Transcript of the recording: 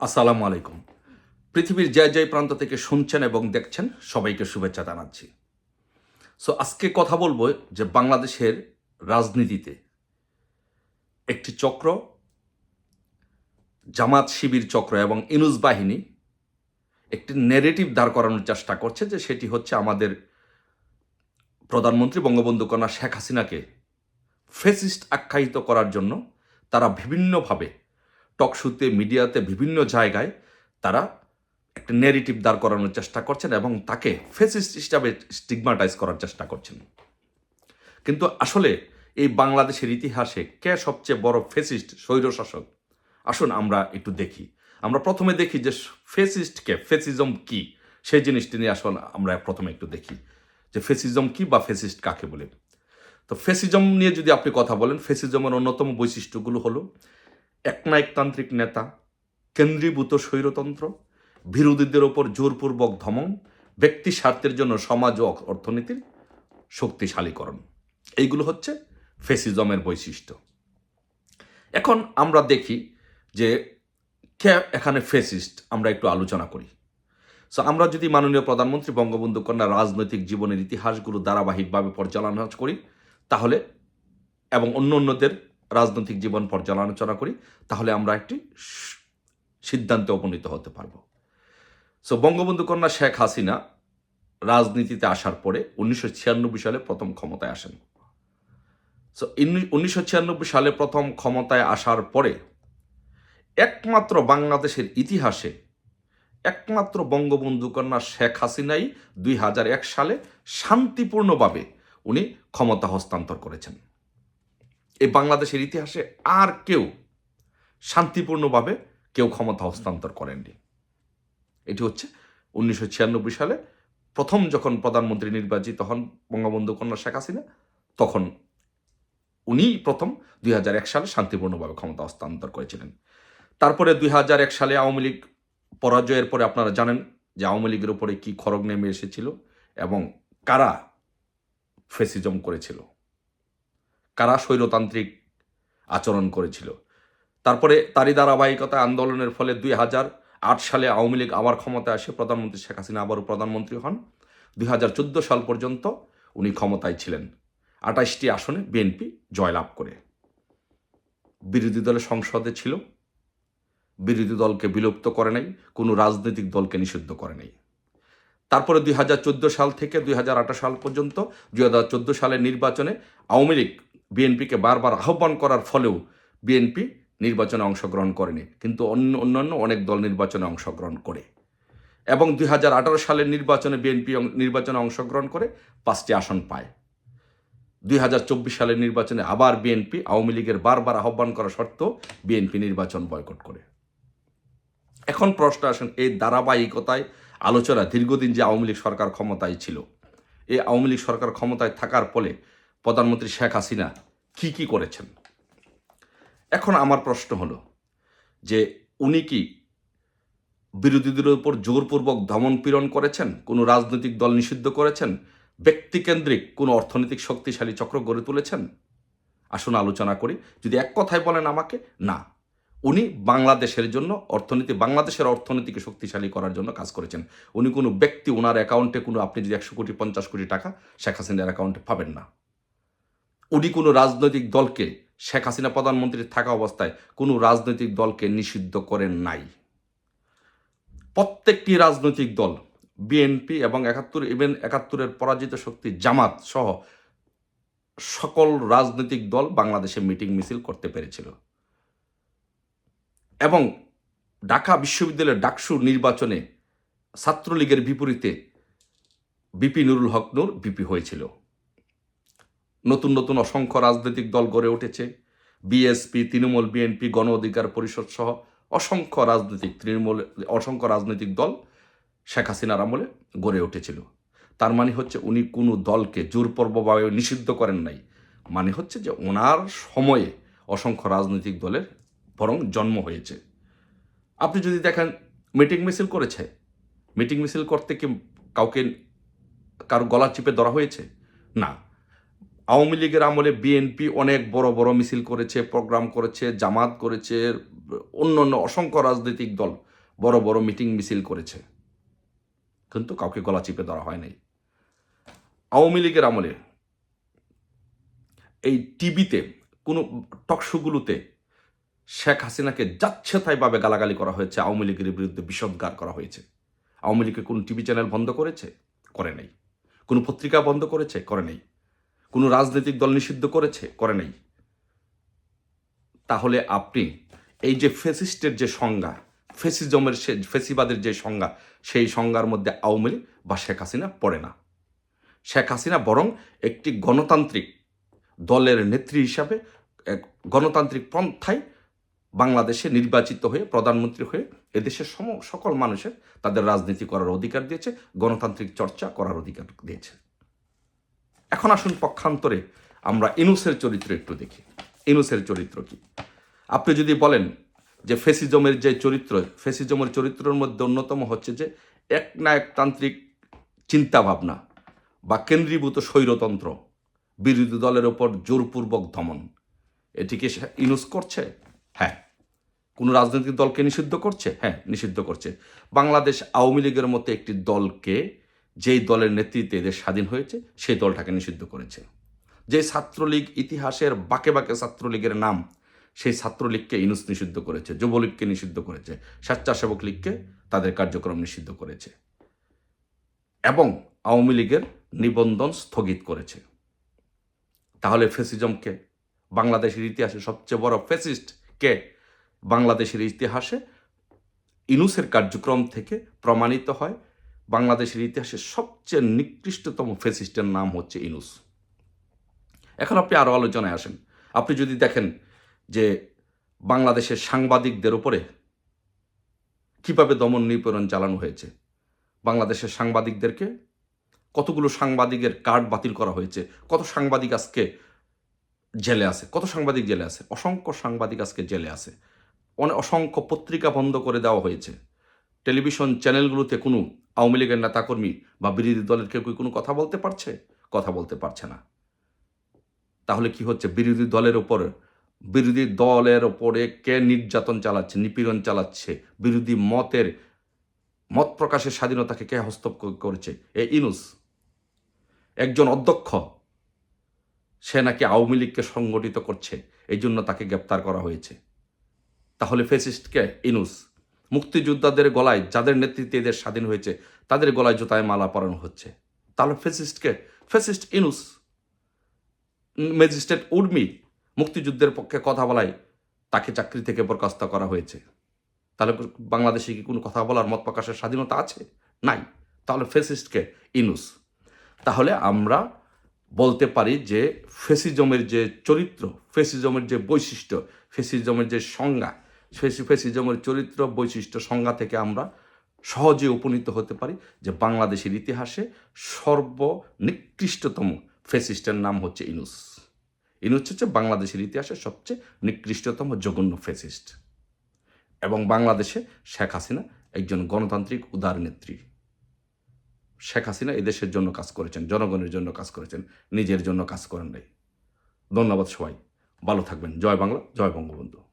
আসসালামু আলাইকুম। পৃথিবীর জয় জয় প্রান্ত থেকে শুনছেন এবং দেখছেন, সবাইকে শুভেচ্ছা জানাচ্ছি। সো আজকে কথা বলব যে বাংলাদেশের রাজনীতিতে একটি চক্র, জামাত শিবির চক্র এবং ইনুস বাহিনী একটি নেরেটিভ দাঁড় করানোর চেষ্টা করছে যে সেটি হচ্ছে আমাদের প্রধানমন্ত্রী বঙ্গবন্ধু কন্যা শেখ হাসিনাকে ফেসিস্ট আখ্যায়িত করার জন্য তারা বিভিন্নভাবে টকশুতে মিডিয়াতে বিভিন্ন জায়গায় তারা একটা নেগেটিভ দাঁড় করানোর চেষ্টা করছেন এবং তাকে ফেসিস্ট হিসাবে স্টিগমাটাইজ করার চেষ্টা করছেন। কিন্তু আসলে এই বাংলাদেশের ইতিহাসে কে সবচেয়ে বড় ফেসিস্ট স্বৈরশাসক? আসুন আমরা একটু দেখি। আমরা প্রথমে দেখি যে ফেসিস্টকে ফেসিজম কি? সেই জিনিসটি নিয়ে আসলে আমরা প্রথমে একটু দেখি যে ফেসিজম কি বা ফেসিস্ট কাকে বলে। তো ফেসিজম নিয়ে যদি আপনি কথা বলেন ফেসিজমের অন্যতম বৈশিষ্ট্যগুলো হলো একনায়কতান্ত্রিক নেতা, কেন্দ্রীভূত স্বৈরতন্ত্র, বিরোধীদের ওপর জোরপূর্বক ধমন, ব্যক্তি স্বার্থের জন্য সমাজ ও অর্থনীতির শক্তিশালীকরণ। এইগুলো হচ্ছে ফেসিজমের বৈশিষ্ট্য। এখন আমরা দেখি যে কে এখানে ফেসিস্ট, আমরা একটু আলোচনা করি। সো আমরা যদি মাননীয় প্রধানমন্ত্রী বঙ্গবন্ধু কন্যা রাজনৈতিক জীবনের ইতিহাসগুলো ধারাবাহিকভাবে পর্যালোচনা করি, তাহলে এবং অন্য অন্যদের রাজনৈতিক জীবন পর্যালোচনা করি, তাহলে আমরা একটি সিদ্ধান্তে উপনীত হতে পারব। সো বঙ্গবন্ধু কন্যা শেখ হাসিনা রাজনীতিতে আসার পরে উনিশশো ছিয়ানব্বই সালে প্রথম ক্ষমতায় আসেন। সো উনিশশো ছিয়ানব্বই সালে প্রথম ক্ষমতায় আসার পরে একমাত্র বাংলাদেশের ইতিহাসে একমাত্র বঙ্গবন্ধু কন্যা শেখ হাসিনাই দুই হাজার এক সালে শান্তিপূর্ণভাবে উনি ক্ষমতা হস্তান্তর করেছেন। এই বাংলাদেশের ইতিহাসে আর কেউ শান্তিপূর্ণভাবে কেউ ক্ষমতা হস্তান্তর করেননি। এটি হচ্ছে উনিশশো ছিয়ানব্বই সালে প্রথম যখন প্রধানমন্ত্রী নির্বাচিত হন বঙ্গবন্ধু কন্যা শেখ হাসিনা, তখন উনি প্রথম দুই হাজার এক সালে শান্তিপূর্ণভাবে ক্ষমতা হস্তান্তর করেছিলেন। তারপরে দুই হাজার এক সালে আওয়ামী লীগ পরাজয়ের পরে আপনারা জানেন যে আওয়ামী লীগের উপরে কী খড়গ নেমে এসেছিল এবং কারা ফেসিজম করেছিল। কারা স্বৈরতান্ত্রিক আচরণ করেছিল? তারপরে তারই ধারাবাহিকতা আন্দোলনের ফলে দুই হাজার আট সালে আওয়ামী লীগ আবার ক্ষমতায় আসে, প্রধানমন্ত্রী শেখ হাসিনা আবারও প্রধানমন্ত্রী হন। দুই হাজার চোদ্দ সাল পর্যন্ত উনি ক্ষমতায় ছিলেন। আঠাশটি আসনে বিএনপি জয়লাভ করে। বিরোধী দলের সংসদে ছিল। বিরোধী দলকে বিলুপ্ত করে নাই, কোনো রাজনৈতিক দলকে নিষিদ্ধ করে নাই। তারপরে দুই হাজার চোদ্দ সাল থেকে দুই হাজার আঠারো সাল পর্যন্ত দুই হাজার চোদ্দ সালের নির্বাচনে আওয়ামী লীগ বিএনপিকে বারবার আহ্বান করার ফলেও বিএনপি নির্বাচনে অংশগ্রহণ করেনি, কিন্তু অন্য, অন্যান্য অনেক দল নির্বাচনে অংশগ্রহণ করে। এবং দুই হাজার আঠারো সালের নির্বাচনে বিএনপি নির্বাচনে অংশগ্রহণ করে পাঁচটি আসন পায়। দুই হাজার চব্বিশ সালের নির্বাচনে আবার বিএনপি আওয়ামী লীগের বারবার আহ্বান করা সত্ত্বেও বিএনপি নির্বাচন বয়কট করে। এখন প্রশ্ন আসেন, এই ধারাবাহিকতায় আলোচনা দীর্ঘদিন যে আওয়ামী লীগ সরকার ক্ষমতায় ছিল, এই আওয়ামী লীগ সরকার ক্ষমতায় থাকার ফলে প্রধানমন্ত্রী শেখ হাসিনা কি কি করেছেন? এখন আমার প্রশ্ন হলো যে উনি কি বিরোধীদের উপর জোরপূর্বক দমন পীড়ন করেছেন? কোনো রাজনৈতিক দল নিষিদ্ধ করেছেন? ব্যক্তিকেন্দ্রিক কোনো অর্থনৈতিক শক্তিশালী চক্র গড়ে তুলেছেন? আসুন আলোচনা করি। যদি এক কথায় বলেন আমাকে, না। উনি বাংলাদেশের জন্য অর্থনীতি, বাংলাদেশের অর্থনীতিকে শক্তিশালী করার জন্য কাজ করেছেন। উনি কোনো ব্যক্তি ওনার অ্যাকাউন্টে কোনো, আপনি যদি একশো কোটি, পঞ্চাশ কোটি টাকা শেখ হাসিনার অ্যাকাউন্টে পাবেন না। উনি কোনো রাজনৈতিক দলকে, শেখ হাসিনা প্রধানমন্ত্রী থাকা অবস্থায় কোনো রাজনৈতিক দলকে নিষিদ্ধ করেন নাই। প্রত্যেকটি রাজনৈতিক দল, বিএনপি এবং একাত্তর, ইভেন একাত্তরের পরাজিত শক্তি জামাত সহ সকল রাজনৈতিক দল বাংলাদেশে মিটিং মিছিল করতে পেরেছিল। এবং ঢাকা বিশ্ববিদ্যালয়ের ডাকসু নির্বাচনে ছাত্রলীগের বিপরীতে বিপি নুরুল হক নূর বিপি হয়েছিল। নতুন নতুন অসংখ্য রাজনৈতিক দল গড়ে উঠেছে। বিএসপি তৃণমূল বিএনপি গণ অধিকার পরিষদ সহ অসংখ্য রাজনৈতিক তৃণমূল, অসংখ্য রাজনৈতিক দল শেখ হাসিনার আমলে গড়ে উঠেছিল। তার মানে হচ্ছে উনি কোনো দলকে জোরপূর্বভাবে নিষিদ্ধ করেন নাই। মানে হচ্ছে যে ওনার সময়ে অসংখ্য রাজনৈতিক দলের বরং জন্ম হয়েছে। আপনি যদি দেখেন, মিটিং মিছিল করেছে। মিটিং মিছিল করতে কি কাউকে কারও গলা চিপে ধরা হয়েছে? না। আওয়ামী লীগের আমলে বিএনপি অনেক বড় বড় মিছিল করেছে, প্রোগ্রাম করেছে, জামাত করেছে, অন্য অন্য অসংখ্য রাজনৈতিক দল বড় বড় মিটিং মিছিল করেছে। কিন্তু কাউকে গলা চিপে ধরা হয় নাই। আওয়ামী লীগের আমলে এই টিভিতে, কোনো টকশোগুলোতে শেখ হাসিনাকে যাচ্ছে তাইভাবে গালাগালি করা হয়েছে, আওয়ামী লীগের বিরুদ্ধে বিষদগার করা হয়েছে। আওয়ামী লীগের কোনো টিভি চ্যানেল বন্ধ করেছে? করে নাই। কোনো পত্রিকা বন্ধ করেছে? করে নাই। কোনো রাজনৈতিক দল নিষিদ্ধ করেছে? করে নাই। তাহলে আপনি এই যে ফেসিস্টের যে সংজ্ঞা ফেসিজমের সে ফেসিবাদের যে সংজ্ঞা, সেই সংজ্ঞার মধ্যে আওয়ামী লীগ বা শেখ হাসিনা পড়ে না। শেখ হাসিনা বরং একটি গণতান্ত্রিক দলের নেত্রী হিসাবে এক গণতান্ত্রিক পন্থায় বাংলাদেশে নির্বাচিত হয়ে, প্রধানমন্ত্রী হয়ে এদেশের সম, সকল মানুষের তাদের রাজনীতি করার অধিকার দিয়েছে, গণতান্ত্রিক চর্চা করার অধিকার দিয়েছে। এখন আসুন পক্ষান্তরে আমরা ইনুসের চরিত্র একটু দেখি। ইনুসের চরিত্র কি? আপনি যদি বলেন যে ফেসিজমের যে চরিত্র, ফেসিজমের চরিত্রের মধ্যে অন্যতম হচ্ছে যে এক না একনায়কতান্ত্রিক চিন্তাভাবনা বা কেন্দ্রীভূত স্বৈরতন্ত্র, বিরোধী দলের ওপর জোরপূর্বক দমন। এটিকে ইনুস করছে? হ্যাঁ। কোনো রাজনৈতিক দলকে নিষিদ্ধ করছে? হ্যাঁ নিষিদ্ধ করছে। বাংলাদেশ আওয়ামী লীগের মতো একটি দলকে যেই দলের নেতৃত্বে এদের স্বাধীন হয়েছে, সেই দলটাকে নিষিদ্ধ করেছে। যে ছাত্রলীগ ইতিহাসের বাকে বাকে ছাত্রলীগের নাম, সেই ছাত্রলীগকে ইনুস নিষিদ্ধ করেছে, যুবলীগকে নিষিদ্ধ করেছে, স্বেচ্ছাসেবক লীগকে তাদের কার্যক্রম নিষিদ্ধ করেছে এবং আওয়ামী লীগের নিবন্ধন স্থগিত করেছে। তাহলে ফেসিজমকে, বাংলাদেশের ইতিহাসে সবচেয়ে বড় ফেসিস্টকে বাংলাদেশের ইতিহাসে ইনুসের কার্যক্রম থেকে প্রমাণিত হয় বাংলাদেশের ইতিহাসে সবচেয়ে নিকৃষ্টতম ফেসিস্টের নাম হচ্ছে ইনুস। এখন আপনি আরও আলোচনায় আসেন। আপনি যদি দেখেন যে বাংলাদেশের সাংবাদিকদের ওপরে কীভাবে দমন নিপীড়ন চালানো হয়েছে, বাংলাদেশের সাংবাদিকদেরকে কতগুলো সাংবাদিকের কার্ড বাতিল করা হয়েছে, কত সাংবাদিক আজকে জেলে আছে, কত সাংবাদিক জেলে আছে, অসংখ্য সাংবাদিক আজকে জেলে আছে অনেক অসংখ্য পত্রিকা বন্ধ করে দেওয়া হয়েছে টেলিভিশন চ্যানেলগুলোতে কোনো আওয়ামী লীগের নেতাকর্মী বা বিরোধী দলের কেউ কোনো কথা বলতে পারছে? কথা বলতে পারছে না। তাহলে কি হচ্ছে? বিরোধী দলের ওপর, বিরোধী দলের ওপরে কে নির্যাতন চালাচ্ছে, নিপীড়ন চালাচ্ছে? বিরোধী মতের, মত প্রকাশের স্বাধীনতাকে কে হস্তক্ষেপ করেছে? এ ইনুস। একজন অধ্যক্ষ, সে নাকি আওয়ামী লীগকে সংগঠিত করছে এই জন্য তাকে গ্রেপ্তার করা হয়েছে। তাহলে ফেসিস্টকে ইনুস। মুক্তিযোদ্ধাদের গলায় যাদের নেতৃত্বে এদের স্বাধীন হয়েছে, তাদের গলায় জুতায় মালা পরানো হচ্ছে। তাহলে ফেসিস্টকে ফেসিস্ট ইনুস, ম্যাজিস্ট্রেট উর্মি মুক্তিযুদ্ধের পক্ষে কথা বলায়, তাকে চাকরি থেকে বরখাস্ত করা হয়েছে। তাহলে বাংলাদেশে কি কোনো কথা বলার মত প্রকাশের স্বাধীনতা আছে? নাই। তাহলে ফেসিস্টকে ইনুস। তাহলে আমরা বলতে পারি যে ফেসিজমের যে চরিত্র ফেসিজমের যে বৈশিষ্ট্য ফেসিজমের যে সংজ্ঞা ফেসিজমের চরিত্র বৈশিষ্ট্য সংজ্ঞা থেকে আমরা সহজে উপনীত হতে পারি যে বাংলাদেশের ইতিহাসে সর্বনিকৃষ্টতম ফেসিস্টের নাম হচ্ছে ইনুস। ইনুস হচ্ছে বাংলাদেশের ইতিহাসে সবচেয়ে নিকৃষ্টতম জঘন্য ফেসিস্ট। এবং বাংলাদেশে শেখ হাসিনা একজন গণতান্ত্রিক উদার নেত্রী। শেখ হাসিনা এদেশের জন্য কাজ করেছেন, জনগণের জন্য কাজ করেছেন, নিজের জন্য কাজ করেন নাই। ধন্যবাদ সবাই। ভালো থাকবেন। জয় বাংলা, জয় বঙ্গবন্ধু।